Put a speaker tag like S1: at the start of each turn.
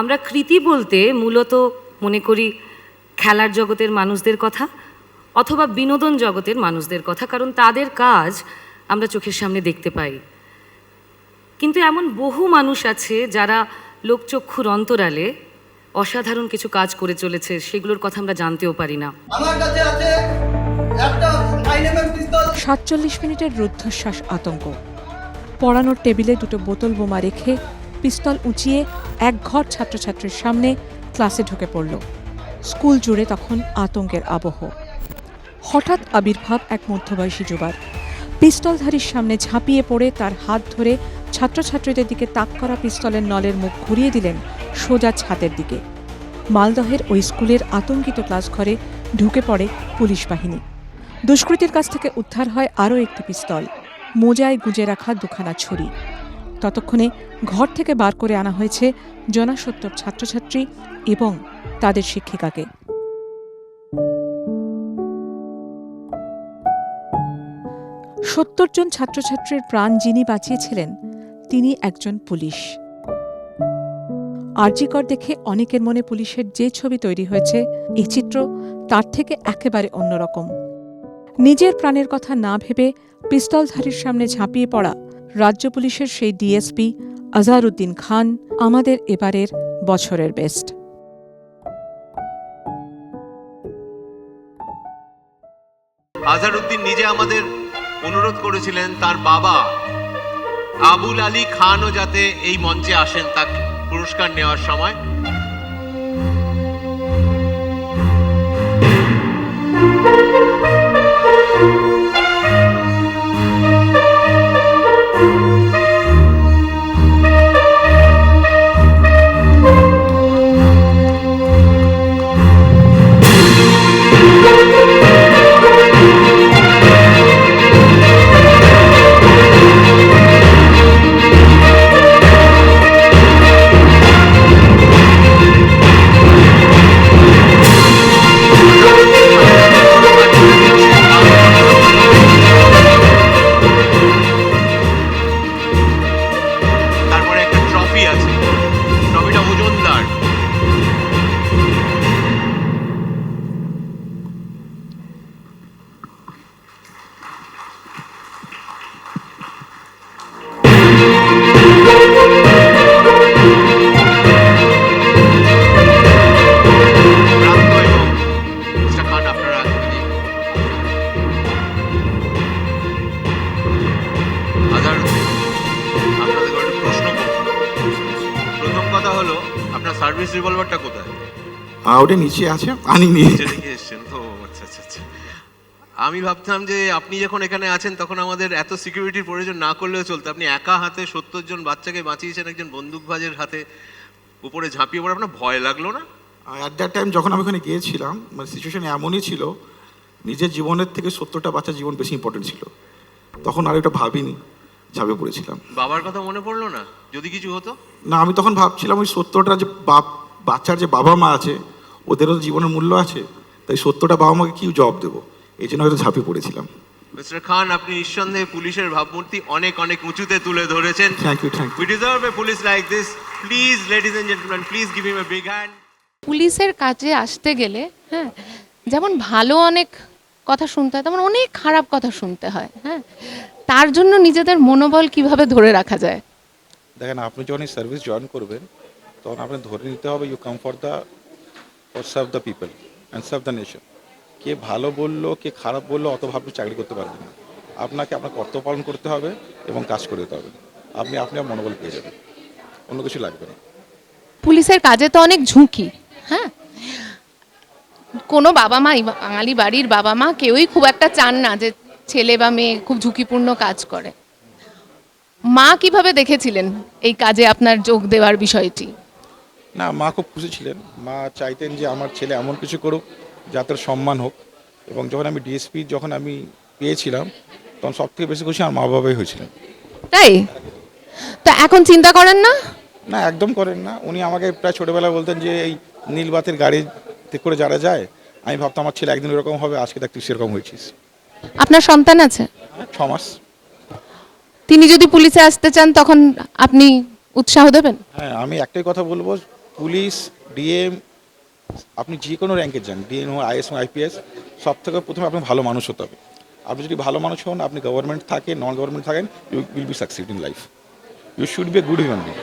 S1: আমরা কৃতি বলতে মূলত মনে করি খেলার জগতের মানুষদের কথা অথবা বিনোদন জগতের মানুষদের কথা কারণ তাদের কাজ আমরা চোখের সামনে দেখতে পাই। কিন্তু এমন বহু মানুষ আছে যারা লোকচক্ষুর অন্তরালে অসাধারণ কিছু কাজ করে চলেছে সেগুলোর কথা আমরা জানতেও পারি না।
S2: আমার কাছে আছে একটা নাইন এম পিস্তল।
S3: সাতচল্লিশ মিনিটের রুদ্ধশ্বাস আতঙ্ক। পড়ানোর টেবিলে দুটো বোতল বোমা রেখে পিস্তল উঁচিয়ে এক ঘর ছাত্রছাত্রীর সামনে ক্লাসে ঢুকে পড়ল। স্কুল জুড়ে তখন আতঙ্কের আবহ। হঠাৎ আবির্ভাব এক মধ্যবয়সী যুবার পিস্তলধারীর সামনে ঝাঁপিয়ে পড়ে তার হাত ধরে ছাত্রছাত্রীদের দিকে তাক করা পিস্তলের নলের মুখ ঘুরিয়ে দিলেন সোজা ছাদের দিকে। মালদহের ওই স্কুলের আতঙ্কিত ক্লাসঘরে ঢুকে পড়ে পুলিশ বাহিনী। দুষ্কৃতীর কাছ থেকে উদ্ধার হয় আরও একটি পিস্তল। মোজায় গুজে রাখা দুখানা ছুরি। ততক্ষণে ঘর থেকে বার করে আনা হয়েছে জনাসত্তর ছাত্রছাত্রী এবং তাদের শিক্ষিকাকে। সত্তর জন ছাত্রছাত্রীর প্রাণ যিনি বাঁচিয়েছিলেন, তিনি একজন পুলিশ। আরজিকর দেখে অনেকের মনে পুলিশের যে ছবি তৈরি হয়েছে এই চিত্র তার থেকে একেবারে অন্যরকম। নিজের প্রাণের কথা না ভেবে পিস্তলধারীর সামনে ঝাঁপিয়ে পড়া রাজ্য পুলিশের সেই ডিএসপি আজহারউদ্দিন খান আমাদের এবারের বছরের বেস্ট।
S4: আজহারউদ্দিন নিজে আমাদের অনুরোধ করেছিলেন, তার বাবা আবুল আলী খানও যাতে এই মঞ্চে আসেন তাকে পুরস্কার নেওয়ার সময়। Thank you. হলো আপনার সার্ভিস রিভলভারটা কোথায়?
S5: ওটা নিচে আছে আনিনি
S4: নিচে রেখে এসছেন। তো আচ্ছা আচ্ছা আচ্ছা। আমি ভাবতাম যে আপনি যখন এখানে আছেন তখন আমাদের এত সিকিউরিটির প্রয়োজন না করলেও চলতো। আপনি একা হাতে সত্তর জন বাচ্চাকে বাঁচিয়েছেন একজন বন্দুকবাজের হাতে উপরে ঝাঁপিয়ে পড়ে আপনার ভয় লাগল না?
S5: অ্যাট দ্যাট টাইম যখন আমি ওখানে গিয়েছিলাম মানে সিচুয়েশন এমনই ছিল নিজের জীবনের থেকে সত্তরটা বাচ্চার জীবন বেশি ইম্পর্টেন্ট ছিল। তখন আর এটা ভাবিনি। ঝাঁপে পড়েছিলাম।
S4: বাবার কথা মনে পড়ল না? যদি কিছু হতো?
S5: না আমি তখন ভাবছিলাম ওই সত্যটা যে বাপ বাচ্চার যে বাবা মা আছে ওদেরও তো জীবনের মূল্য আছে তাই সত্যটা বাবা মাকে কি জবাব দেবো? এই জন্য হয়তো ঝাঁপে পড়েছিলাম।
S4: মিস্টার খান আপনি নিঃসন্দেহে পুলিশের ভাবমূর্তি অনেক অনেক উঁচুতে তুলে ধরেছেন।
S5: Thank you thank you
S4: We deserve a police like this. Please, ladies and gentlemen, please give him a big hand.
S6: পুলিশের কাজে আসতে গেলে হ্যাঁ যেমন ভালো অনেক কথা শুনতে হয় তেমন অনেক খারাপ কথা শুনতে হয় হ্যাঁ? তার জন্য নিজেদের মনোবল কীভাবে ধরে রাখা যায়?
S7: দেখেন আপনি যখন এই সার্ভিস জয়েন করবেন তখন আপনি ধরে নিতে হবে you come for the for serve the people and serve the nation কে ভালো বলল কে খারাপ বলল অত ভাবে চাকরি করতে পারবেন না। আপনাকে আপনার কর্তব্য পালন করতে হবে এবং কাজ করে দিতে হবে। আপনি আপনি মনোবল পেয়ে যাবেন। অন্য কিছু লাগবে না।
S6: পুলিশের কাজে তো অনেক ঝুঁকি হ্যাঁ? কোনো বাবা মা বাঙালি বাড়ির বাবা মা কেউই খুব একটা চান না যে ছেলে বা মেয়ে খুব ঝুঁকিপূর্ণ কাজ করে। মা কীভাবে দেখেছিলেন এই কাজে আপনার যোগ দেওয়ার বিষয়টি?
S7: না মা খুব খুশি ছিলেন। মা চাইতেন যে আমার ছেলে এমন কিছু করুক যাতে সম্মান হোক। এবং যখন আমি ডিএসপি যখন আমি পেয়েছিলাম তখন সব থেকে বেশি খুশি আমার মা বাবাই হয়েছিলেন।
S6: তাই? তো এখন চিন্তা করেন না?
S7: না একদম করেন না। উনি আমাকে প্রায় ছোটোবেলায় বলতেন যে এই নীলবাতের গাড়িতে করে যারা যায় আমি ভাবতাম আমার ছেলে একদিন এরকম হবে আজকে দেখ তুই সেরকম হয়েছিস।
S6: আপনার সন্তান আছে?
S7: ছ মাস।
S6: তিনি যদি পুলিশে আসতে চান তখন আপনি উৎসাহ দেবেন?
S7: হ্যাঁ আমি একটাই কথা বলব পুলিশ ডিএম আপনি যে কোনো র্যাঙ্কে যান ডিএম হোক আইএস হোক আইপিএস সব থেকে প্রথমে আপনার ভালো মানুষ হতে হবে। আপনি যদি ভালো মানুষ হন আপনি গভর্নমেন্ট থাকেন নন গভর্নমেন্ট থাকেন you will be succeed in life you should be a good human being